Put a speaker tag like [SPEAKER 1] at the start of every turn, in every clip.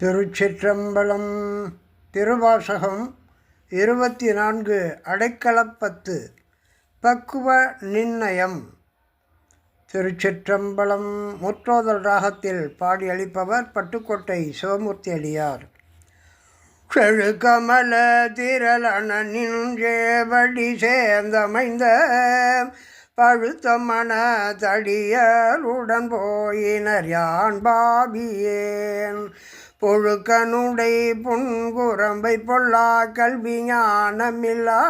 [SPEAKER 1] திருச்சிற்றம்பலம் திருவாசகம் இருபத்தி நான்கு அடைக்கலப்பத்து பக்குவ நிர்ணயம். திருச்சிற்றம்பலம் முற்றோதல் ராகத்தில் பாடியளிப்பவர் பட்டுக்கோட்டை சிவமூர்த்தி அடியார். செழுக்கமல திரளன நின்றேவடி சேர்ந்தமைந்த பழுத்த மன தடியருடன் போயினர் யான் பாபியேன். பொழுக்கனுடை புன்குரம்பை பொல்லா கல்வி ஞானமில்லா.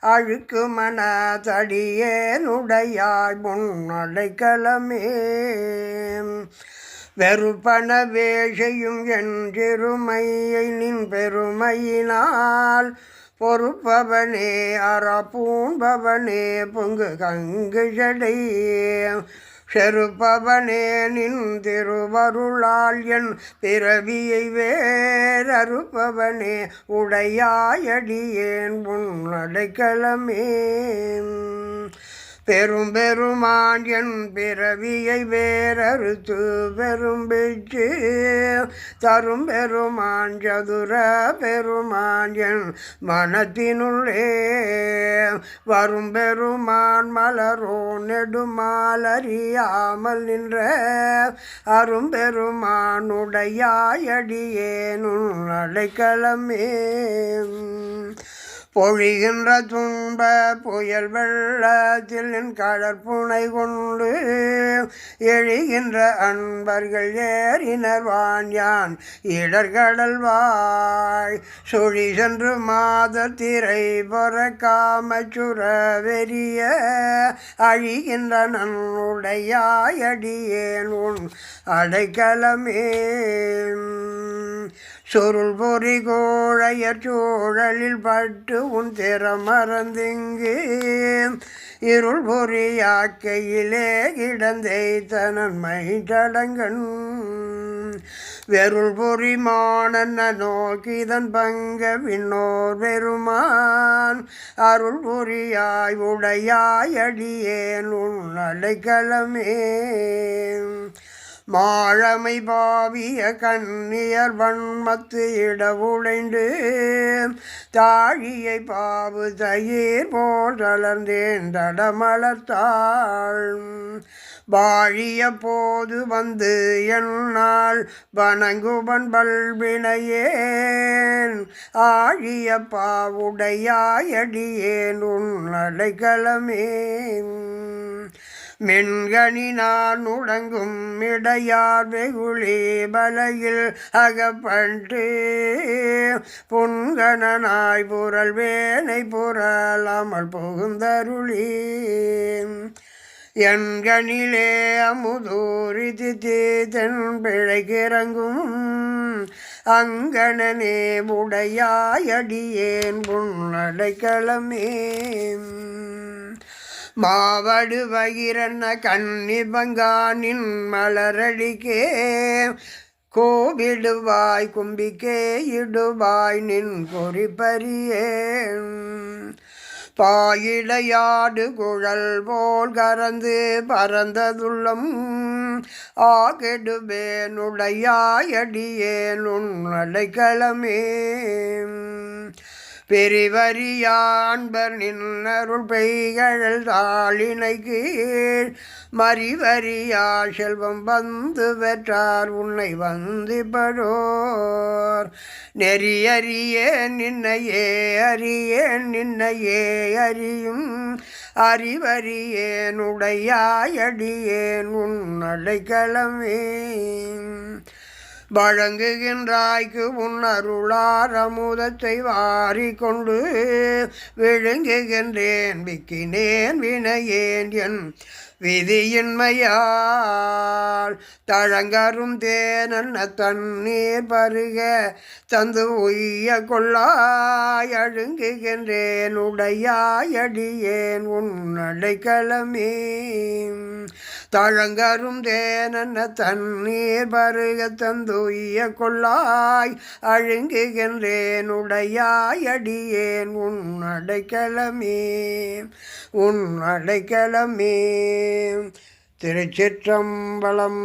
[SPEAKER 1] அழுக்கு மன தடியேனுடையாய் முன்னடைக்கலமே வெறுப்பன வேஷையும் என் நின் பெருமையினால். பொறுப்பவனே அறப்பூன்பவனே பொங்கு கங்கு ஜடை செருபவனே நின் திருவருளால் என் பிறவியை வேறறுப்பவனே உடையாயடியேன் உன் அடைக்கலமே. பெரும் பெருமான் என் பிறவியை வேறறுத்து பெரும் பிச்சு. தரும் பெருமான் சதுர பெருமான் என் மனத்தினுள்ளே. வரும் பெருமான் மலரோ நெடுமாலறியாமல் நின்ற. அரும் பெருமான் அடைக்கலமே. பொழிகின்ற துன்ப புயல் வெள்ளத்தில் கடற்புனை கொண்டு எழுகின்ற அன்பர்கள் ஏறினர் வாஞ்சான் இடர்கடல் வாய். சுழி சென்று மாத திரை பொறக்காம சுர வெறிய அழிகின்ற நன்னுடையாயடியேன் உன் அடைக்கலமே. சுருள் பொறி கோழையர் சூழலில் பட்டு உன் திறம் மறந்திங்கு இருள் பொறியாக்கையிலே கிடந்தை நன்மை தடங்கன் வெருள் பொறி மாணன்ன நோக்கிதன் பங்க விண்ணோர் பெருமான். அருள் பொறியாய் உடையாய் அடியேன் உன் அடைக்கலமே. மாழமை பாவிய கண்ணியர் வன்மத்து இடவுடைந்து தாழியை பாவு தயிர் போல் தளர்ந்தேன் தடமலர்த்தாள். வாழிய போது வந்து என்னால் வணங்குவன் பல்வினையேன் ஆழிய பாவுடையாயடியேன் உன் அடைக்கலமே. மென்கணி நான் உடங்கும் இடையார் வெகுளே பலையில் அகப்பண்டு. புன்கணனாய் புரல் வேனை புரளாமல் புகுந்தருளி. எண்கணிலே அமுதூரி தித்தி பிழைக்கிறங்கும் அங்கணனே உடையாயடியேன் புன்னடைக்கலமே மாவடு வகிரன்ன கண்ணி பங்கானின் மலரடிக்கே. கோவிடுவாய் கும்பிக்கே இடுவாய் நின் பொறிப்பறியேன் பாயிடையாடு குழல் போல் கறந்து பறந்ததுள்ளம். ஆகெடுவேனுடையாயடியேன் உன் அடைக்கலமே. பெரிவரியான்பர் நின்னருள் பெய்கழல் தாளினை கீழ் மறிவரியா செல்வம் வந்து பெற்றார் உன்னை வந்திப்படோர் நெறியறியே நின்னையே அறியே நின்னையே அறியும் அறிவறியேனுடையாயடியேன் உன் அடைக்கலமே வழங்குகின்றாய்க்கு உன் அருளார் அமுதத்தை வாரிக்கொண்டு விழுங்குகின்றேன் விக்கினேன் வினையேன் என் விதியின்மையால் தழங்கரும் தேனன்ன தண்ணீர் பருக தந்து உய்ய கொள்ளாய் அழுங்குகின்றேன் உடையாயடியேன் உன் தழங்கரும் தேனன்ன தண்ணீர் பருக தந்துய்ய கொள்ளாய் அழுங்குகின்றேன் உடையாயடியேன் உன்னடைக்கலமே உன்னடைக்கலமே திருச்சிற்றம்பலம்.